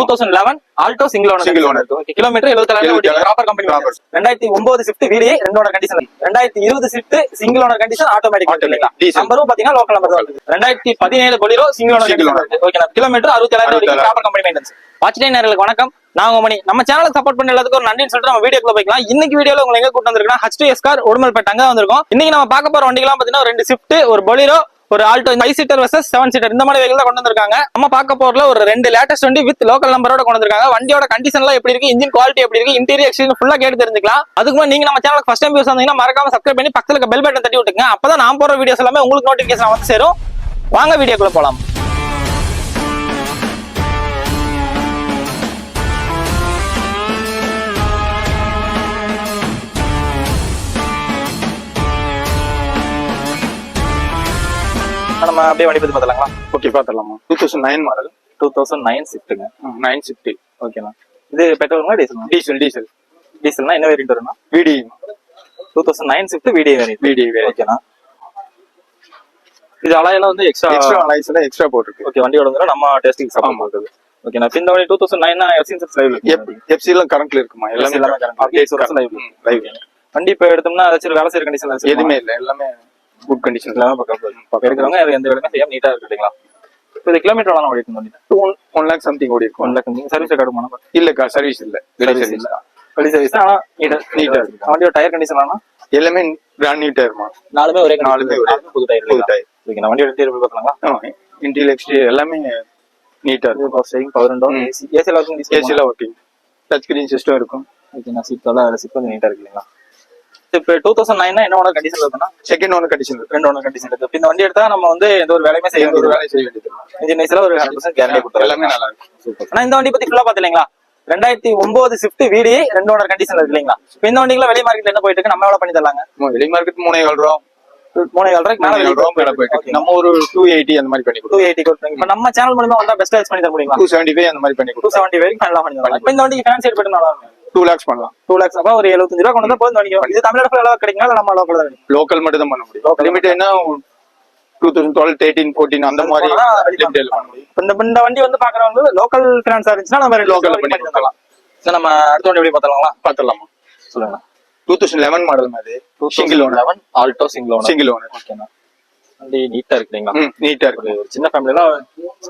Two thousand eleven Alto single owner Single owner. Kilometre எழுபத்தாயிரம். Proper company. ரெண்டாயிரத்தி ஒன்பது Swift வீடியே ரெண்டோட condition ரெண்டாயிரத்தி இருபது Swift single owner condition automatic. நம்பரும் பாத்தீங்கன்னா லோக்கல் நம்பர் தான். ரெண்டாயிரத்தி பதினேழு Bolero single owner. Okay kilometre அறுபத்தி ஏழாயிரம். ப்ராப்பர் கம்பெனி மெயின்டென்ஸ் வாட்ச் நேர்களுக்கு வணக்கம் நான் உங்க மணி நம்ம சேனலுக்கு சப்போர்ட் பண்ண எல்லாத்துக்கும் ஒரு நன்றின்னு சொல்லிட்டு நம்ம வீடியோக்குள்ள போய்க்கலாம் இன்னைக்கு வீடியோல உங்களை எங்க கூட்டு வந்திருக்கோம் H to S car Udumalpet அங்க வந்திருக்கோம் இன்னைக்கு நம்ம பார்க்க போற வண்டிகள்லாம் பாத்தீங்கன்னா ரெண்டு ஸ்விஃப்ட் ஒரு பொலிரோ ஒரு Alto five seater versus seven seater இந்த மாதிரி வெஹிக்கிள் கொண்டு வந்திருக்காங்க. நம்ம பார்க்க போறதுல ஒரு ரெண்டு லேட்டஸ்ட் வண்டி வித் லோக்கல் நம்பரோட கொண்டு வந்திருக்காங்க. வண்டியோட கண்டிஷன்லாம் எப்படி இருக்கு? இன்ஜின் குவாலிட்டி எப்படி இருக்கு? இன்டீரியர் எக்ஸ்டீரியர் ஃபுல்லா கேட்டு தெரிஞ்சுக்கலாம். அதுக்கு முன்னாடி நீங்க நம்ம சேனலுக்கு ஃபர்ஸ்ட் டைம் யூஸ் வந்தீங்கன்னா மறக்காம சப்ஸ்கிரைப் பண்ணி பக்கத்துல பெல் பட்டன் தட்டி விட்டுங்க அப்பதான் நான் போற வீடியோஸ் எல்லாமே உங்களுக்கு நோட்டிபிகேஷன் வந்து சேரும். வாங்க வீடியோக்குள்ள போலாம். நம்ம அப்படியே வண்டி பத்தி பார்த்தலாங்களா okay பாத்திரலாமா two thousand nine model two thousand nine ஸ்விஃப்ட்டுங்க nine sixty ஓகேண்ணா இது பெட்ரோலுங்களா டீசல் டீசல் டீசல் டீசல்னா என்ன வேரியன்ட் வரும்னா? VDI two thousand nine Swift VDI variant VDI ஓகேண்ணா இது அலையெல்லாம் வந்து எக்ஸ்ட்ரா எக்ஸ்ட்ரா லைசன்ஸ் எக்ஸ்ட்ரா போட்டிருக்கு. ஓகே வண்டியோட வந்து நம்ம டெஸ்டிங் ஆமா. பண்ணுறது ஓகேண்ணா இப்ப இந்த வண்டி டூ தௌசண்ட் நைன் எஃப்சின் சிக்ஸ் லைவ் எஃப்சி எல்லாம் கரண்ட்ல இருக்குமா? எல்லாமே எல்லாமே live. லைவ் வண்டி இப்ப எடுத்தோம்னா ஏதாச்சும் வேலை செய்யற கண்டிஷன் எதுவுமே இல்ல. எல்லாமே குட் கண்டிஷன் எல்லாமே பக்கம் எடுக்கிறவங்க எந்த வேலையுமே செய்யாம நீட்டா இருக்கு இல்லைங்களா? இப்போ இது கிலோமீட்டர் எவ்வளோ ஓடிட்டு வண்டி ஒன் ஒன் லேக் சம்திங் ஓடி இருக்கும் ஒன் லேக் சர்வீஸ் ரெக்கார்டு பண்ண இல்லக்கா சர்வீஸ் இல்ல வெளி சர்வீஸ் இல்ல. வெளி சர்வீஸ் ஆனா நீட்டா நீட்டா இருக்கு. வண்டியோட டயர் கண்டிஷன் ஆனா எல்லாமே பிராண்ட் நியூ டயர்மா நாலுமே ஒரே நாலுமே. புது டயர் புது tire. ஓகே நான் வண்டியோட டயர் பார்க்கலாங்களா? இன்டீரியர் எக்ஸ்டீரியர் எல்லாமே நீட்டா இது இருக்கும். Power steering power window. AC AC எல்லாம் இருக்கும் ஏசி எல்லாம் ஒர்க்கிங் டச் ஸ்கிரீன் சிஸ்டம் இருக்கும். ஓகே நான் சீட் எல்லாம் சீட் கொஞ்சம் நீட்டா இருக்கு இல்லைங்களா? இப்போ டூ தௌசண்ட் நைன் என்ன ஓனர் கண்டிஷன் இருக்குன்னா செகண்ட் ஒன் கண்டிஷன் இருக்கு. ரெண்டு ஓனர் கண்டிஷன் இருக்கு. இந்த வண்டி எடுத்தா நம்ம வந்து எந்த ஒரு வேலையுமே செய்ய ஒரு வேலையும் செய்ய வேண்டியது இன்ஜின் நைஸ்ல ஒரு ஹண்ட்ரட் பர்சன்ட் கேரண்டி கொடுத்துரும் எல்லாமே நல்லா இருக்கும். ஆனா இந்த வண்டி பத்தி ஃபுல்லா பாத்தீங்களா ரெண்டாயிரத்தி ஒன்பது ஸ்விஃப்ட் வீடி ரெண்டு ஓனர் கண்டிஷன் இருக்கு இல்லைங்களா? இந்த வண்டிகளை வெளி மார்க்கெட்ல என்ன போயிட்டு இருக்கு? நம்ம எவ்வளவு பண்ணி தரலாங்க? வெளி மார்க்கெட் மூணே ஏழு ரூபா. மூணு ஏழு ரூபாய்க்கு மேல ஏழு ரூபா மேல போயிட்டு. நம்ம ஒரு டூ எயிட்டி அந்த மாதிரி பண்ணி டூ எயிட்டி கொடுத்துருங்க. நம்ம சேனல் மூலமா வந்தா பெஸ்ட் பண்ணி தர முடியுங்களா டூ செவன்டி ஃபைவ் அந்த மாதிரி பண்ணி டூ செவன்டி வரைக்கும் நல்லா பண்ணி தரலாம். இப்ப இந்த வண்டிக்கு ஃபேன்சி எடுத்து நல்லா இருக்கும். டூ லேக்ஸ் பண்ணலாம். டூ லேக்ஸ் அப்ப ஒரு எழுபத்தஞ்சு ரூபா கொண்டு வந்தா போதும் வண்டிக்கு இது தமிழ்நாடு ஃபுல்லா கிடைக்குங்களா இல்ல நம்ம லோக்கல் தான் கிடைக்கும்? லோக்கல் மட்டும் தான் பண்ண முடியும். லிமிட் என்ன? Two thousand twelve thirteen fourteen அந்த மாதிரி இந்த இந்த வண்டி வந்து பாக்குறவங்க லோக்கல் ஃபினான்ஸா இருந்துச்சுன்னா நம்ம Local லோக்கல் பண்ணி சரி நம்ம அடுத்த வண்டி எப்படி பார்த்தலாங்களா பார்த்துடலாமா? சொல்லுங்க. டூ தௌசண்ட் லெவன் மாடல் மாதிரி single owner eleven Alto single owner single owner ஓகேண்ணா வண்டி நீட்டா இருக்கு இல்லைங்களா? ம் நீட்டா இருக்கு. ஒரு சின்ன ஃபேமிலில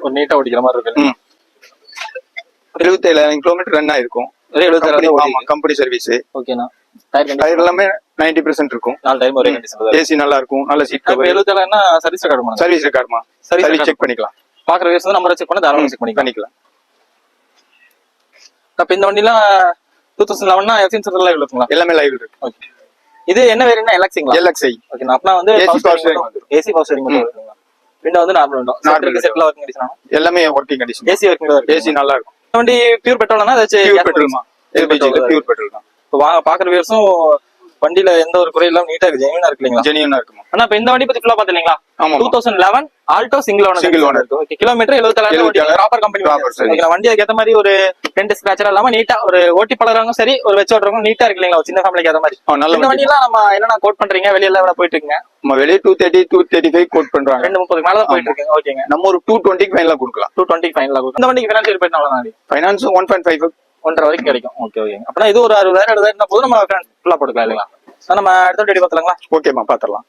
ஒரு நீட்டா ஓடிக்கிற மாதிரி இருக்கு. ம். எழுபத்தேழாயிரம் கிலோமீட்டர் ரன் ஆயிருக்கும். கம்பெனி சர்வீஸ் ஓகேண்ணா. டயர் எல்லாமே நைன்டி பெர்சென்ட் இருக்கும். நாலு டைம் ஒரே கண்டிஷன் ஏசி நல்லா இருக்கும் நல்ல சீட் கவர் சர்வீஸ் ரெக்கார்டு பண்ணுங்க சர்வீஸ் ரெக்கார்டுமா சர்வீஸ். செக் பண்ணிக்கலாம். பாக்குற வயசு வந்து நம்பரை செக் பண்ணி தாராளமாக செக் பண்ணிக்கலாம். பண்ணிக்கலாம். அப்ப இந்த வண்டிலாம் டூ தௌசண்ட் லெவன்னா எஃப்சின் சென்டர்ல இருக்குங்களா? எல்லாமே லைவ் இருக்கு. ஓகே இது என்ன வேரியன்ட்னா எலக்ஸிங்களா எல்எக்ஸ்ஐ ஓகே அப்பனா வந்து. ஏசி பவர் ஸ்டேரிங் மட்டும். இருக்குங்களா விண்டோ வந்து நார்மல் விண்டோ நார்மல். செட்ல ஒர்க்கிங் கண்டிஷன் எல்லாமே ஒர்க்கிங் கண்டிஷன் ஏசி ஒர்க்கிங் தான் ஏசி நல்லா இருக்கும் வண்டி பியூர் பெட்ரோல்னா ஏதாச்சும் பியூர் தான் பியூர் பெட்ரோல் தான். இப்போ வாங்க பாக்குற வியூஸும் வண்டியில எந்த ஒரு குறை இல்லாம நீட்டா இருக்கு ஜெனியூனா இருக்கு இல்லைங்களா? ஜெனியூனா இருக்குமா ஆனா இப்ப இந்த வண்டி பத்தி ஃபுல்லா பாத்தீங்களா ஆமா two thousand eleven Alto single owner Single owner. Okay kilometre எழுபத்தாயிரம். Proper company வண்டி அதுக்கேத்த மாதிரி ஒரு டென்ட் ஸ்கிராச்சர் இல்லாம நீட்டா ஒரு ஓட்டி பழகிறவங்க சரி ஒரு வச்சு ஓட்டுறவங்க நீட்டா இருக்கு இல்லைங்களா? சின்ன ஃபேமிலிக்கு ஏத்த மாதிரி. நல்ல வண்டி. எல்லாம் நம்ம என்னென்ன கோட் பண்றீங்க? வெளியில எவ்வளவு போயிட்டு இருக்குங்க? நம்ம வெளியே two thirty two thirty five quote பண்றாங்க. ரெண்டு முப்பதுக்கு மேல தான் போயிட்டு இருக்கு ஓகேங்க நம்ம ஒரு டூ டுவெண்ட்டிக்கு ஃபைனலா கொடுக்கலாம். டூ டுவெண்ட்டி ஃபைனல் இந்த வண்டிக்கு ஃபினான்ஷியல் போயிட்டு ஃபைனான்ஸ் ஒன் பாயிண்ட் ஃபைவ் ஒன்றரை வரைக்கும் கிடைக்கும். ஓகே ஓகே அப்பனா இது ஒரு அறுபதாயிரம் எழுபதாயிரம் போது நம்ம ஃபுல்லா போட்டுக்கலாம் இல்லைங்களா? நம்ம அடுத்த வண்டி பார்த்தலாங்களா ஓகேமா பாத்திரலாம்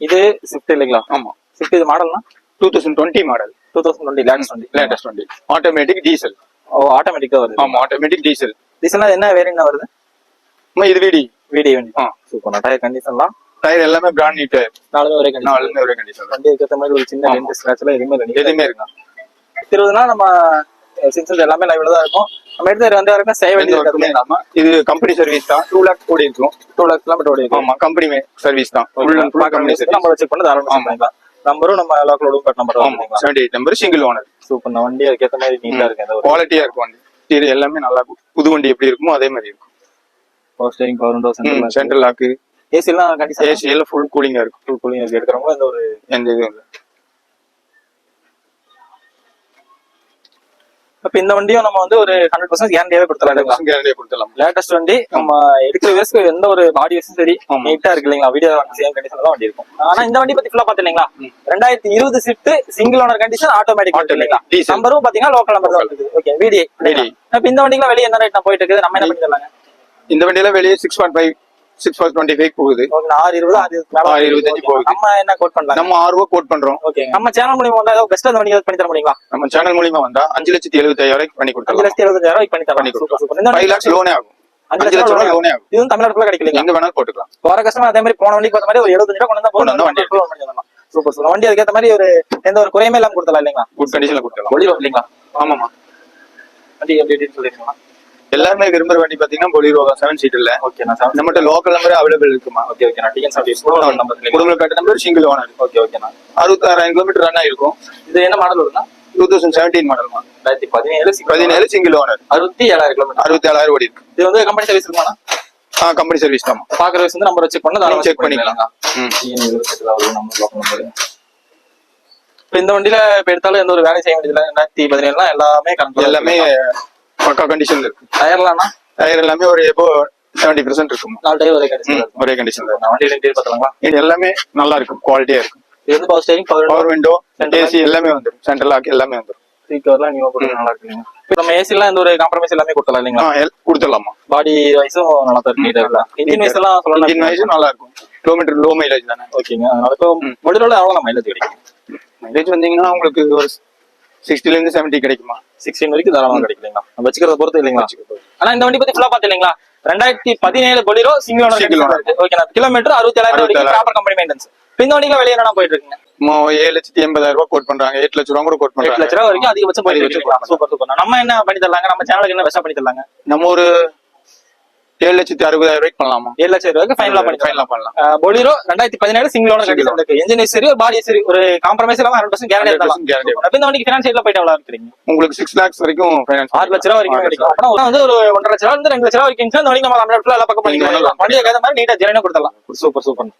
இது ஸ்விஃப்ட் இல்லைங்களா? ஆமா. ஸ்விஃப்ட் இது மாடல்னா two thousand twenty model two thousand twenty lakhs வண்டி லேட்டஸ்ட் வண்டி ஆட்டோமேட்டிக் டீசல் ஓ ஆட்டோமேட்டிக் தான் வருது. ஆமா ஆட்டோமேட்டிக் டீசல் டீசல்னா என்ன வேரியன்ட் வருது? அம்மா இது வீடி. வீடியோ வண்டி ஆ. சூப்பர் டயர் கண்டிஷன்லாம் டயர் எல்லாமே பிராண்ட் நியூ டயர் நாலுமே ஒரே கண்டிஷன் நாலுமே ஒரே கண்டிஷன் வண்டி இருக்கிற மாதிரி ஒரு சின்ன ரெண்டு ஸ்கிராச்ல எதுவுமே எதுவுமே இருக்கா இருபதுனா நம்ம சின்சஸ் எல்லாமே லைவ்ல தான் இருக்கும். நம்ம எடுத்து வந்து வரைக்கும் செய்ய எந்த வேண்டியது ஒர்க்குமே இல்லாம இது கம்பெனி சர்வீஸ் தான். டூ லேக் ஓடி இருக்கும். டூ லேக்ஸ் கிலோமீட்டர் ஓடி ஆமா கம்பெனி சர்வீஸ் தான். Full and full company service நம்ம செக் பண்ணி தாராளமா பண்ணிக்கலாம் நம்பரும் நம்ம லோக்கல் உடும்பட் நம்பர் ஆமா. Seventy eight number single owner super இந்த வண்டி அதுக்கேற்ற மாதிரி நீட்டா இருக்கு குவாலிட்டியா இருக்கும் வண்டி. இது எல்லாமே நல்லா இருக்கும். புது வண்டி எப்படி இருக்குமோ அதே மாதிரி இருக்கும். Power steering power window central lock AC எல்லாம் கண்டிஷன் ஏசி எல்லாம் ஃபுல் கூலிங்கா இருக்கும். ஃபுல் கூலிங் இருக்கு. எடுக்கிறவங்க இந்த ஒரு எந்த இதுவும் இல்லை. இப்ப இந்த வண்டியும் நம்ம வந்து ஒரு ஹண்ட்ரட் பர்சன்ட் கேரண்டியாவே கொடுத்துலாம் கேரண்டியா கொடுத்துடலாம். லேட்டஸ்ட் வண்டி நம்ம எடுக்கிற வயசுக்கு எந்த ஒரு பாடி வயசும் சரி. நீட்டா இருக்கு இல்லைங்களா? வீடியோ சேம் கண்டிஷன் தான் வண்டி இருக்கும். ஆனா இந்த வண்டி பத்தி ஃபுல்லா பாத்தீங்களா ரெண்டாயிரத்தி இருபது Swift single owner condition automatic. இல்லைங்களா. நம்பரும் பாத்தீங்கன்னா லோக்கல் நம்பர் தான் இருக்குது ஓகே வீடியோ. இப்ப இந்த வண்டிக்குலாம் வெளியே என்ன ரேட் போயிட்டு இருக்குது? நம்ம என்ன பண்ணி இந்த வண்டியில வெளியே six point five six point twenty five போகுது ஆறு இருபது ஆறு இருபத்தஞ்சு. போகுது. நம்ம என்ன கோட் பண்ணலாம்? நம்ம ஆறு ரூபா கோட் பண்றோம். ஓகே நம்ம சேனல் மூலியமா வந்தா ஏதாவது பெஸ்ட் ஏதாவது பண்ணி தர முடியுங்களா? நம்ம சேனல் மூலியமா வந்தா அஞ்சு லட்சத்தி எழுபத்தாயிரம் பண்ணி அஞ்சு கொடுத்துடலாம் லட்சத்தி எழுபதாயிரம் பண்ணி தரலாம். பண்ணி இந்த ஃபைவ் லேக்ஸ் லோனே ஆகும். அஞ்சு அஞ்சு லட்சம் ரூபாய் லோனே ஆகும். இதுவும் தமிழ்நாட்டுல கிடைக்கலைங்க எங்க வேணாலும் போட்டுக்கலாம். போற கஸ்டமர் அதே மாதிரி போன வண்டிக்கு பார்த்த மாதிரி ஒரு எழுபது ரூபா கொண்டு வந்தா வந்தா வண்டி போதும். Super super. வண்டி அதுக்கேற்ற மாதிரி ஒரு எந்த ஒரு குறையுமே இல்லாம கொடுத்தலாம் இல்லைங்களா? குட் கண்டிஷன்ல கொடுத்துடலாம். ஒளி இல்லைங்களா ஆமாமா வண்டி எப்படி சொல்லிருக்கீங்களா எல்லாருமே விரும்புற வண்டி பாத்தீங்கன்னா பொலிரோ செவன் சீட் இல்ல ஓகே நம்மகிட்ட லோக்கல் நம்பர் அவைலபிள் இருக்குமா? Okay okay TN seventy school number single owner okay okay நான். அறுபத்தாறாயிரம் கிலோமீட்டர் ரன் ஆயிருக்கும். இது என்ன மாடல் வருதுன்னா? டூ தௌசண்ட் செவன்டீன் மாடல்மா ரெண்டாயிரத்தி பதினேழு பதினேழு சிங்கிள் ஓனர் அறுபத்தி ஏழாயிரம் கிலோமீட்டர் அறுபத்தி ஏழாயிரம் ஓடி இருக்கு. இது வந்து கம்பெனி சர்வீஸ் இருக்குமாண்ணா? ஆ கம்பெனி சர்வீஸ் தான். பாக்குற வயசு வந்து நம்பர் செக் பண்ணி தாராளமா செக் பண்ணிக்கலாம். இப்போ இந்த வண்டியில இப்ப எடுத்தாலும் எந்த ஒரு வேலை செய்ய வேண்டியதுல ரெண்டாயிரத்தி பதினேழுலாம் எல்லாமே எல்லாமே பக்கா கண்டிஷன்ல இருக்கு. டயர்லாம்னா டயர் எல்லாமே ஒரு எபோ செவன்டி பெர்சென்ட் இருக்கும். நாலு டயர் ஒரே கிடைச்சு ஒரே கண்டிஷன்ல நான் வண்டியில இன்டீரியர் பார்த்தலாங்களா இது எல்லாமே நல்லா இருக்கும் குவாலிட்டியா இருக்கும். இது வந்து power steering power window AC எல்லாமே வந்துடும் சென்ட்ரல் லாக் எல்லாமே வந்துடும் ஸ்பீக்கர்லாம் நீங்க போட்டு நல்லா இருக்குங்க. நம்ம ஏசிலாம் எந்த ஒரு காம்ப்ரமைஸ் எல்லாமே கொடுத்தலாம் இல்லைங்களா? கொடுத்துடலாமா? பாடி வைஸும் நல்லா தான் இருக்கு இன்ஜின் வைஸ் எல்லாம் சொல்லலாம் இன்ஜின் வைஸும் நல்லா இருக்கும். கிலோமீட்டர் லோ மைலேஜ் தானே? ஓகேங்க அதனால இப்போ மொழிரோட எவ்வளோ மைலேஜ் கிடைக்கும்? மைலேஜ் வந்தீங்கன்னா உங்களுக்கு ஒரு சிக்ஸ்டில இருந்து செவன்டி கிடைக்குமா? சிக்ஸ்டீன் வரைக்கும் தாராளமா கிடைக்கலீங்களா நம்ம வச்சுக்கிறத பொறுத்து இல்லைங்களா? ஆனா இந்த வண்டி பத்தி ஃபுல்லா பாத்தீங்களா? ரெண்டாயிரத்தி பதினேழு Bolero single owner owner. Okay kilometre அறுபத்தி ஏழாயிரம் வரைக்கும் 67,000. ப்ராப்பர் கம்பெனி மெயின்டென்ஸ் இந்த வண்டியில வெளியே என்ன போயிட்டு இருக்குங்க ஏழு லட்சத்தி எண்பதாயிரம் ரூபாய் கோட் பண்றாங்க. எட்டு லட்ச ரூபா கூட கோட் எட்டு பண்றாங்க லட்ச ரூபா வரைக்கும் அதிகபட்சம் போயிட்டு சூப்பர் சூப்பர் நம்ம என்ன பண்ணி தரலாங்க? நம்ம சேனலுக்கு என்ன பெஸ்டா பண்ணி தரலாங்க? நம்ம ஒரு ஏழு லட்சத்தி அறுபதாயிரம் ரூபாய்க்கு பண்ணலாமா? ஏழு லட்சம் ரூபாய்க்கு ஃபைனலா பண்ணி ஃபைனலா பண்ணலாம். பொலிரோ ரெண்டாயிரத்தி பதினேழு சிங்கிள் ஓனர் Single கண்டிஷன் இருக்கு என்ஜின் சரி பாடி சரி ஒரு காம்ப்ரமைஸ் இல்லாம ஹண்ட்ரட் பர்சன்ட் கேரண்டி 100% தரலாம். guarantee. அப்ப இந்த வண்டிக்கு ஃபினான்ஸ் போயிட்டு எவ்வளவு இருக்கிறீங்க உங்களுக்கு சிக்ஸ் லேக்ஸ் வரைக்கும் ஃபைனான்ஸ் ஆறு லட்ச ரூபா வரைக்கும் கிடைக்கும். அப்பனா வந்து ஒரு ஒன்றரை லட்ச ரூபா இருந்து ரெண்டு லட்ச ரூபா வரைக்கும் இந்த வண்டி நம்ம தமிழ்நாட்டுல பக்கம் பண்ணிக்கலாம். வண்டியை ஏற்ற மாதிரி நீட்டா ஜெரனே கொடுத்துடலாம். Super super.